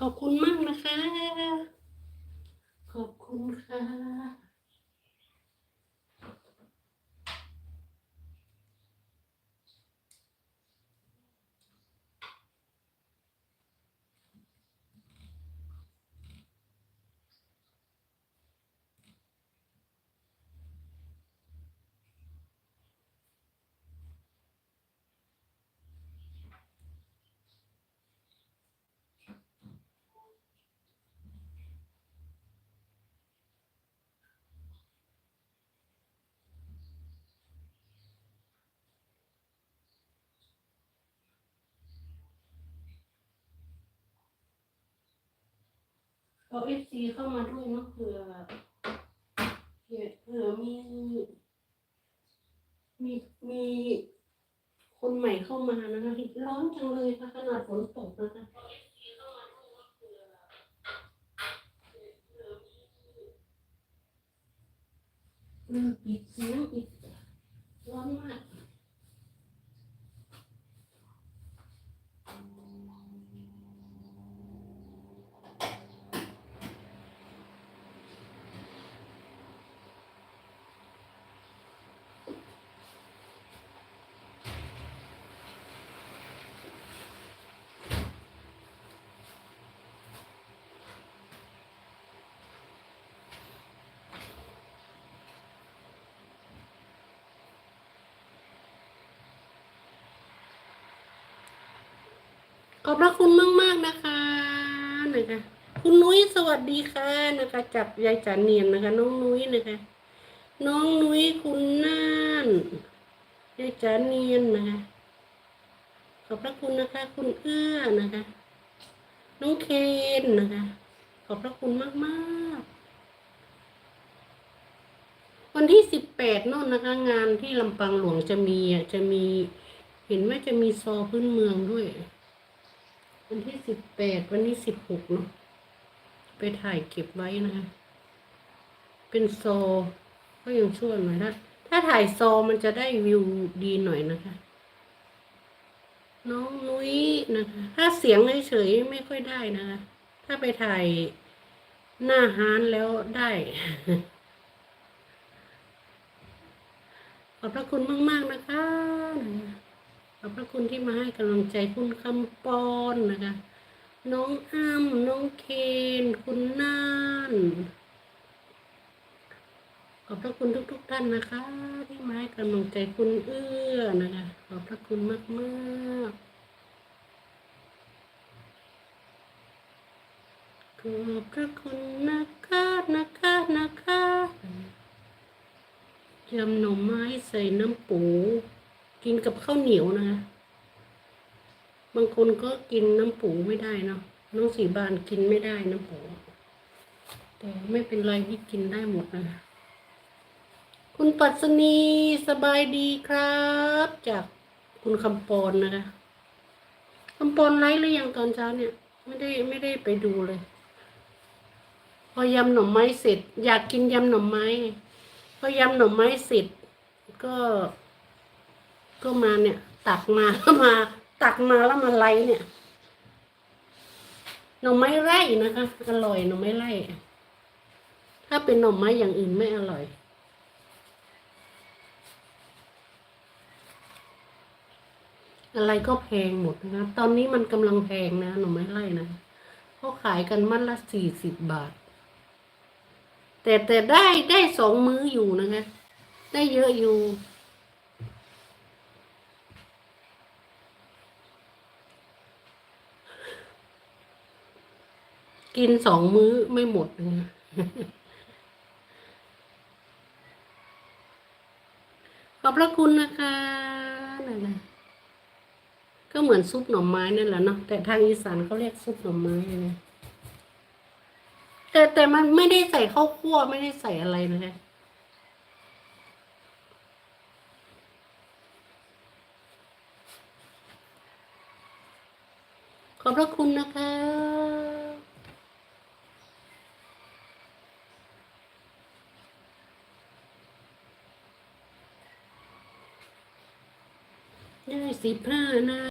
ขอบคุณมากนะคะ ขอบคุณค่ะ เอาเอฟซีเข้ามาด้วยนะเผื่อเผื่อเผื่อมี มีมีคนใหม่เข้ามานะคะร้อนจังเลยค่ะขนาดฝนตกนะคะเออปิดเสียงปิดร้อนมาก ขอบพระคุณมากมากนะคะนะคะ คุณนุ้ยสวัสดีค่ะนะคะจากยายจันเนียนนะคะ น้องนุ้ยนะคะ น้องนุ้ยคุณน่านยายจันเนียนนะคะ ขอบพระคุณนะคะ คุณเอื้อนะคะ น้องเคนนะคะ ขอบพระคุณมากมากวันที่สิบแปดนู่นนะคะ งานที่ลำปางหลวงจะมีอะจะมี เห็นว่าจะมีซอพื้นเมืองด้วย วันที่สิบแปดวันที่สิบหกเนาะไปถ่ายเก็บไว้นะคะเป็นโซ ก็ยังช่วยหน่อยนะถ้าถ่ายโซมันจะได้วิวดีหน่อยนะคะ น้องนุ้ยนะคะ ถ้าเสียงเฉยๆไม่ค่อยได้นะคะ ถ้าไปถ่ายหน้าฮานแล้วได้ ขอบพระคุณมาก ๆ นะคะ ขอบพระคุณที่มาให้กำลังใจคุณคำปอนนะคะ น้องอ้ำน้องเคน คุณน่านขอบพระคุณทุก ๆ ท่านนะคะ ที่มาให้กำลังใจคุณเอื้อนะคะ ขอบพระคุณมากๆขอบพระคุณนะคะนะคะนะคะยำหน่อไม้ใส่น้ำปู กินกับข้าวเหนียวนะคะ บางคนก็กินน้ำปูไม่ได้เนาะ น้องสีบานกินไม่ได้น้ำปู แต่ไม่เป็นไรที่กินได้หมดนะคะคุณปัสนีสบายดีครับ จากคุณคำปอนนะคะคำปอนไลฟ์หรือยังตอนเช้าเนี่ย ไม่ได้ไม่ได้ไปดูเลย พอยำหน่อไม้เสร็จ อยากกินยำหน่อไม้ พอยำหน่อไม้เสร็จก็ ก็มาเนี่ย ตักมาแล้วมา ตักมาแล้วมาไลฟ์เนี่ยหน่อไม้ไร่นะคะอร่อยหน่อไม้ไร่ถ้าเป็นหน่อไม้อย่างอื่นไม่อร่อย อะไรก็แพงหมดนะครับตอนนี้มันกำลังแพงนะหน่อไม้ไร่นะเขาขายกันมัดละสี่สิบบาท แต่แต่ได้ได้สองมื้ออยู่นะคะ ได้เยอะอยู่ กินสองมื้อไม่หมดนะขอบพระคุณนะคะนั่นแหละก็เหมือนซุปหน่อไม้นั่นแหละเนาะแต่ทางอีสานเขาเรียกซุปหน่อไม้นะแต่แต่มันไม่ได้ใส่ข้าวคั่วไม่ได้ใส่อะไรนะคะขอบพระคุณนะคะ ได้สิบห้านะ